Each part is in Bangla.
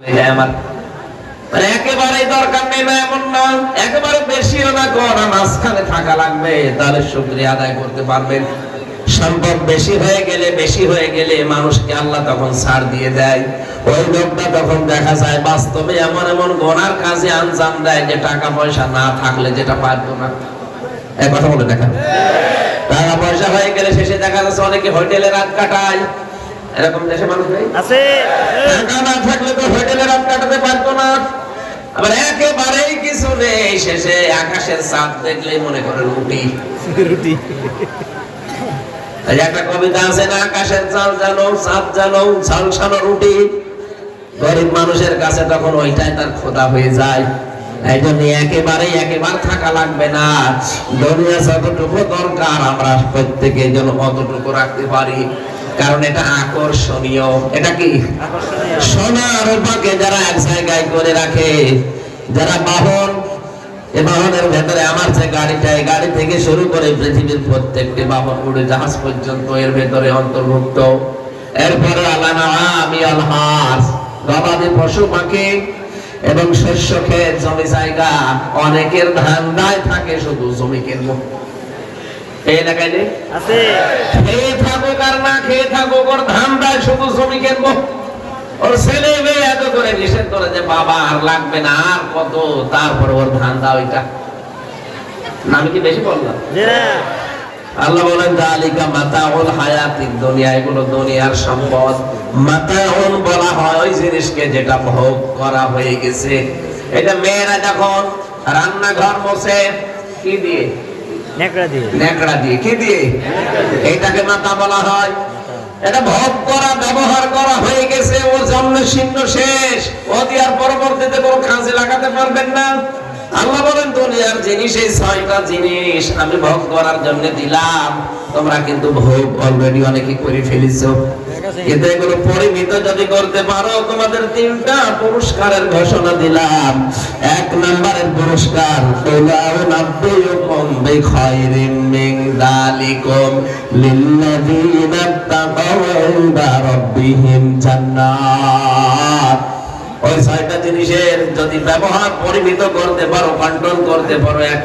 মানে হয়ে যায়, বাস্তবে এমন এমন গোনার কাজে আঞ্জাম দেয় যে টাকা পয়সা না থাকলে যেটা পারতো না। এক কথা বলে দেখা টাকা পয়সা হয়ে গেলে শেষে দেখা যাচ্ছে অনেকে হোটেলে রাত কাটায়। এরকম দেশে মানুষ নেই? আছে। টাকা না থাকলে তো হোটেলে রাত কাটাতে পারতো না। আবার একেবারেই কিছু নেই। শেষে আকাশের চাঁদ দেখলেই মনে করে রুটি। রুটি। একটা কবিতা আছে না আকাশের চাল জানো চাঁদ জানো ঝলসানো রুটি। গরিব মানুষের কাছে তখন ওইটাই তার খোদা হয়ে যায়। এই জন্য একেবারেই একেবারে থাকা লাগবে না। দুনিয়া যতটুকু দরকার আমরা প্রত্যেকে যেন অতটুকু রাখতে পারি। কারণ এটা আকর্ষণীয়। এটা কি? সোনা রূপাকে যারা এক জায়গায় করে রাখে, যারা বাহন, এ বাহনের ভেতরে আমার যে গাড়িটা, এই গাড়ি থেকে শুরু করে পৃথিবীর প্রত্যেকটি বাহন উড়ে জাহাজ পর্যন্ত এর ভেতরে অন্তর্ভুক্ত। এরপরে আলানা আমি আলহাস গবাদি পশু, পাখি এবং শস্য ক্ষেত, জমি জায়গা অনেকের ধান্দায় থাকে শুধু জমি কিনবো এই এলাকায় নেই খেয়ে থাকুক আর না খেয়ে থাকুক ওর ধান্দায় শুধু জমি কিনবো। ওর ছেলে মেয়ে এত করে নিষেধ করে যে বাবা আর লাগবে না আর কত? তারপর ওর ধান্দা ওইটা। আমি কি বেশি বললাম? আল্লাহ বলেন দালিকা মাতাউল হায়াতিক দুনিয়া এগুলো দুনিয়ার সম্পদ। মাতাউন বলা হয় ওই জিনিসকে যেটা ভোগ করা হয়ে গেছে। এটা মেয়েরা যখন রান্নাঘর বসে কি দিয়ে? নেকড়া দিয়ে। ন্যাকড়া দিয়ে। কি দিয়ে? এইটাকে বলা হয়। এটা ভোগ করা, ব্যবহার করা হয়ে গেছে। ও জন্ম শীর্ণ শেষ ও পরবর্তীতে কোনো কাজে লাগাতে পারবেন না। আল্লাহ বলেন, দুনিয়ার জিনিস এই ছয়টা জিনিস আমি ভোগ করার জন্য দিলাম। তোমরা কিন্তু ভোগ অলরেডি অনেকে করে ফেলেছো। কিন্তু এগুলো পরিমিত যদি করতে পারো, তোমাদের তিনটা পুরস্কারের ঘোষণা দিলাম। এক নম্বরের পুরস্কার লিল্লাযীনা জান্নাত। ওই ছয়টা জিনিসের যদি ব্যবহার পরিমিত করতে পারো কন্ট্রোল করতে পারো, এক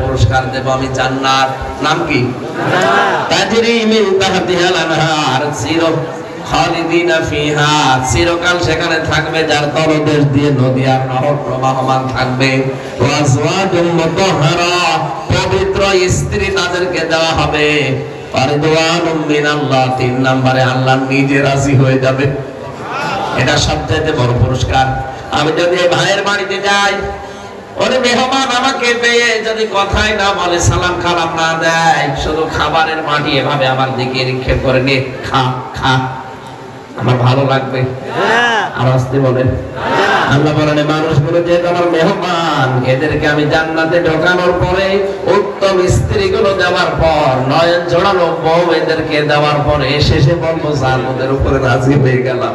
পুরস্কার দেব আমি জান্নাত। নাম কি? সেখানে থাকবে যার দিয়ে আর নহর প্রবাহমান থাকবে। পবিত্র স্ত্রী তাদেরকে দেওয়া হবে। মিনাল্লাহ, তিন নম্বরে আল্লাহ নিজে রাজি হয়ে যাবে। এটা সবচেয়ে বড় পুরস্কার। আমি যদি ভাইয়ের বাড়িতে যাই ওরে মেহমান আমাকে পেয়ে যদি কথাই না বলে সালাম খালাম না দেয় শুধু খাবারের মাটি এভাবে আমার দিকে নিক্ষেপ করে নে খা খা। আমার ভালো লাগবে। আর আসতে বলেন আল্লাহ বলেন মানুষগুলো যে তোমার মেহমান এদেরকে আমি জান্নাতে ঢোকানোর পরে উত্তম স্ত্রীগুলো দেওয়ার পর নয়ন জোড়ানো বউ এদেরকে দেওয়ার পরে শেষে বলব স্যার ওদের উপরে রাজি হয়ে গেলাম।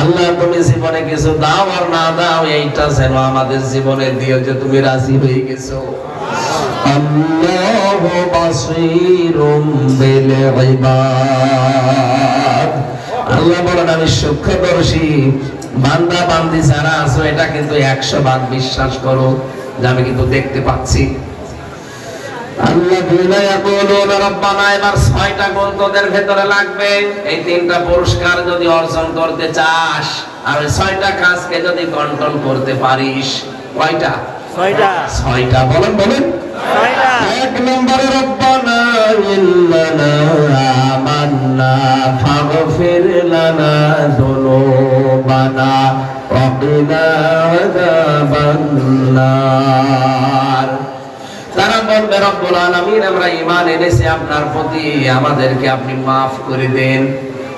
আল্লাহ তুমি জীবনে কিছু দাও আর না দাও, এইটা যেন আমাদের জীবনে দিও যে তুমি রাজি হয়ে গেছো। বান্দা বান্দি যারা আছো, এটা কিন্তু একশো বার বিশ্বাস করো যে আমি কিন্তু দেখতে পাচ্ছি। ছয়টা গুণ তোদের ভেতরে লাগবে। এই তিনটা পুরস্কার যদি অর্জন করতে চাস আর ছয়টা কাজকে যদি কন্ট্রোল করতে পারিস কয়টা? ছয়টা। ছয়টা। বলেন বলেন। এক নম্বরে রব্বানা ইন্নানা আমান্না ফাগফির লানা যুনুবানা ওয়া কিনা আযাবান নার তারা বলবে রব্বুল আলামিন আমরা ঈমান এনেছি আপনার প্রতি আমাদেরকে আপনি maaf করে দেন।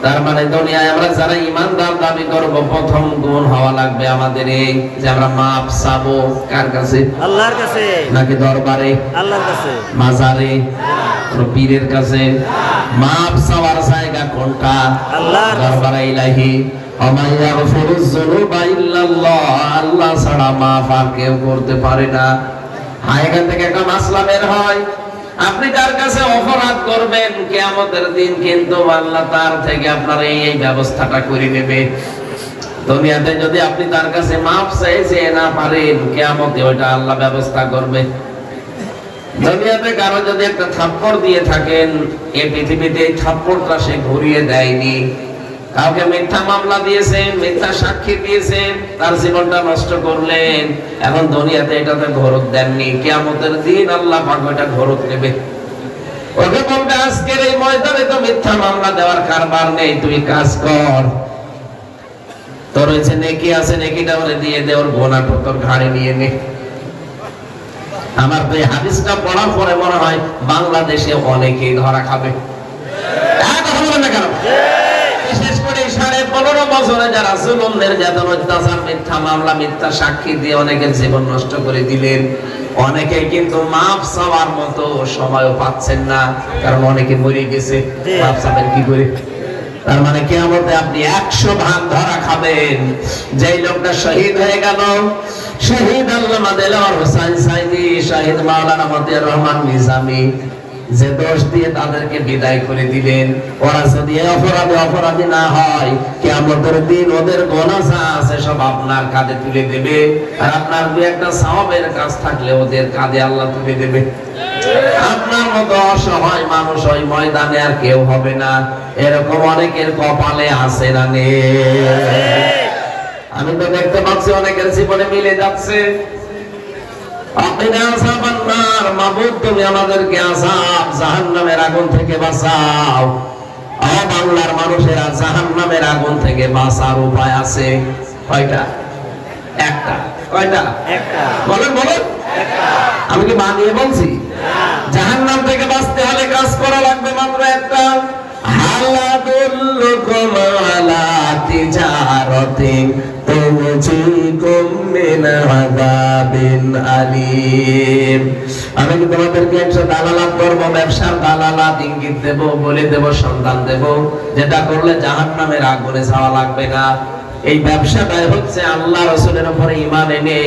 তার মানে দুনিয়ায় আমরা যারা ইমানদার দাবি করব প্রথম গুণ হওয়া লাগবে আমাদের এই যে আমরা মাপ চাবো। কার কাছে? আল্লাহর কাছে। নাকি দরবারে? আল্লাহর কাছে। মাজারে? পীরের কাছে? মাপ চাওয়ার জায়গা কোনটা? আল্লাহর কাছে। দরবারে ইলাহি। ইল্লাল্লাহ আল্লাহ ছাড়া মাফ আর কেউ করতে পারে না। আপনি তার কাছে অপরাধ করবেন? কেয়ামতের দিন কিন্তু আল্লাহ তার থেকে আপনার এই এই ব্যবস্থাটা করে নেবে। দুনিয়াতে যদি আপনি তার কাছে মাপ চাইছে না পারেন, কেয়ামতে ওইটা আল্লাহ ব্যবস্থা করবে। দুনিয়াতে কারও যদি একটা থাপ্পড় দিয়ে থাকেন এই পৃথিবীতে এই থাপ্পড়টা সে ঘুরিয়ে দেয়নি। কাউকে মিথ্যা মামলা দিয়েছেন মিথ্যা সাক্ষী দিয়েছেন তার জীবনটা নষ্ট করলেন। এখন দুনিয়াতে এটাতে ঘরত দেননি কেয়ামতের দিন আল্লাহ পাক ওইটা ঘরত নেবে। ওকে বলবে আজকের এই ময়দানে তো মিথ্যা মামলা দেওয়ার কারবার নেই তুই কাজ কর। তোর হয়েছে নেকি আছে নেকিটা দিয়ে দে ওর গোনাটা তোর ঘাড়ে নিয়ে নে। আমার তো হাদিসটা পড়ার পরে মনে হয় বাংলাদেশে অনেকেই ধরা খাবে। হ্যাঁ, কথা বলেন না কেন? বছরে যারা জুলুম নির্যাতন অত্যাচার, মিথ্যা মামলা, মিথ্যা সাক্ষী দিয়ে অনেকের জীবন নষ্ট করে দিলেন। অনেকে কিন্তু মাপ চাওয়ার মতো সময়ও পাচ্ছেন না, কারণ অনেকে মরে গেছে। মাপ চাবেন কি করে? তার মানে কেমতে আপনি একশো ভাগ ধরা খাবেন। যেই লোকটা শহীদ হয়ে গেল, শহীদ আল্লামা দেলোয়ার হোসেন সাইদি, শহীদ মাওলানা মতিয়ার রহমান নিজামী। যে দোষ দিয়ে তাদেরকে বিদায় করে দিলেন ওরা যদি অপরাধে অপরাধী না হয় কেমতের দিন ওদের গোনা যা আছে, সব আপনার কাঁধে তুলে দেবে। আর আপনার দু একটা সাহাবের কাজ থাকলে ওদের কাঁধে আল্লাহ তুলে দেবে। আপনার মতো অসহায় মানুষ ওই ময়দানে আর কেউ হবে না। এরকম অনেকের কপালে আছে না নে। আমি তো দেখতে পাচ্ছি অনেকের জীবনে মিলে যাচ্ছে। তুমি আমাদেরকে আসাব জাহান্নামের আগুন থেকে বাঁচাও। বাংলার মানুষেরা জাহান্নামের আগুন থেকে বাঁচার উপায় আছে কয়টা? একটা। কয়টা? বলেন বলেন। আমি কি বানিয়ে বলছি? জাহান্নাম থেকে বাঁচতে হলে কাজ করা লাগবে মাত্র একটা। আলা তিজারাতিন। আযাবিন আলিম। আমি তোমাদেরকে একটা দালালাত ব্যবসার দালালাত ইঙ্গিত দেব, বলে দেব, সন্ধান দেব। যেটা করলে জাহান্নামের আগুনে যাওয়া লাগবে না। এই ব্যবসাটাই হচ্ছে আল্লাহ রসুলের উপরে ইমান এনে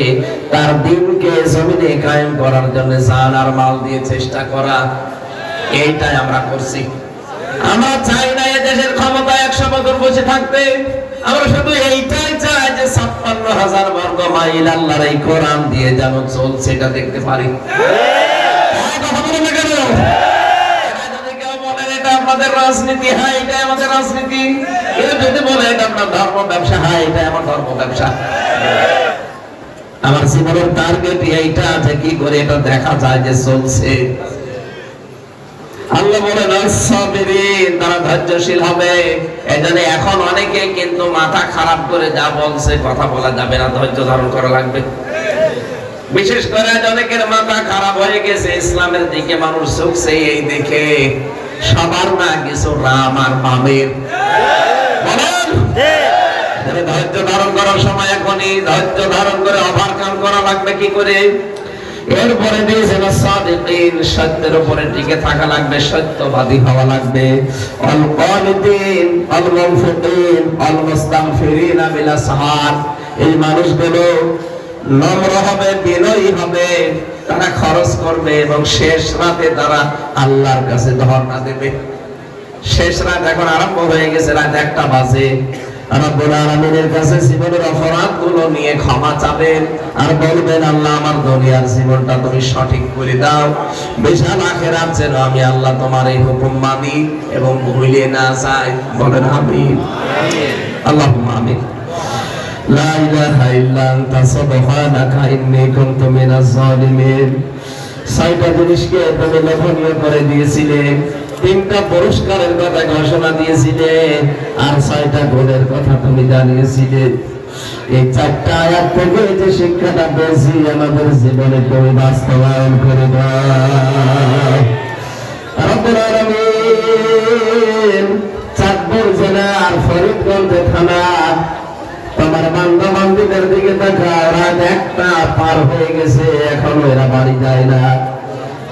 তার দিনকে জমিনে কায়েম করার জন্য জান আর মাল দিয়ে চেষ্টা করা। এইটাই আমরা করছি। আমরা চাই না এ দেশের ক্ষমতা একশো বছর বসে থাকতে। আমরা শুধু এইটাই চাই যে ছাপ্পান্ন হাজার বর্গ মাইল এই কোরআন দিয়ে যেন চলছে এটা দেখতে পারি। হ্যাঁ, হ্যাঁ আমাদের রাজনীতি। কেউ যদি বলে আপনার ধর্ম ব্যবসা হ্যাঁ আমার ধর্ম ব্যবসা। আমার জীবনের টার্গেট এইটা আছে কি করে এটা দেখা যায় যে চলছে। আল্লাহ বলেন তারা ধৈর্যশীল হবে। এজন্য এখন অনেকে কিন্তু মাথা খারাপ করে যা বলছে কথা বলা যাবে না, ধৈর্য ধারণ করা লাগবে। বিশেষ করে অনেকের মাথা খারাপ হয়ে গেছে, ইসলামের দিকে মানুষ ঝুঁকছে এই দেখে। সবার না কিছু রাম আর বামের ধৈর্য ধারণ করার সময় এখনই, ধৈর্য ধারণ করে ওভারকাম করা লাগবে কি করে? এরপরে দিয়েছেন সাদিকিন সত্যের উপরে টিকে থাকা লাগবে, সত্যবাদী হওয়া লাগবে। অল কানিতিন অল মুনফিকিন অল মুস্তাগফিরিন বিল আসহার এই মানুষগুলো নম্র হবে, বিনয়ী হবে, তারা খরচ করবে এবং শেষ রাতে তারা আল্লাহর কাছে ধর্ণা দেবে। শেষ রাত এখন আরম্ভ হয়ে গেছে, রাত একটা বাজে। রব্বুল আলামিনের কাছে জীবনের অপরাধগুলো নিয়ে ক্ষমা চাবেন আর বলবেন, আল্লাহ, আমার দুনিয়ার জীবনটা তুমি সঠিক করে দাও। বিশাল আখেরাত যেন আমি আল্লাহ তোমার এই হুকুম মানি এবং ভুলে না যাই। বলেন, আমিন। আল্লাহুম্মা আমিন। লা ইলাহা ইল্লা আনতা, সুবহানাকা ইন্নী কুনতু মিনাজ জালিমিন ছয়টা জিনিসকে তুমি লোভনীয় করে দিয়েছিলে। তিনটা পুরস্কারের কথা ঘোষণা দিয়েছিলে, আর ছয়টা গুণের কথা তুমি জানিয়েছিলে। এই চারটা আয়াত থেকে যে শিক্ষাটা পেয়েছি, আমাদের জীবনে তুমি বাস্তবায়ন করে দিকে তাকাও, রাত একটা পার হয়ে গেছে, এখনও এরা বাড়ি যায় না।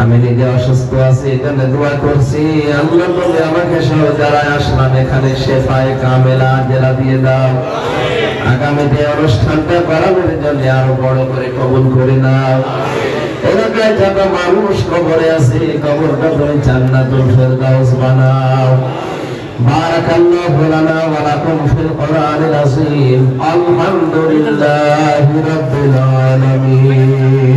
আমি নিজে অসুস্থ আছি এখানে দোয়া করছি। আমাকে সহ যারা আসলাম, এখানে শেফায়ে কামেলা জেলা দিয়ে দাও। আগামীতে অনুষ্ঠানটা করানোর জন্য আরও বড় করে কবুল করে নাও। এলাকায় যত মানুষ কবরে আছে, কবরটা তুমি জান্নাতুল ফেরদাউস বানাও। بارك الله لنا ولكم في القرآن العظيم الحمد لله رب العالمين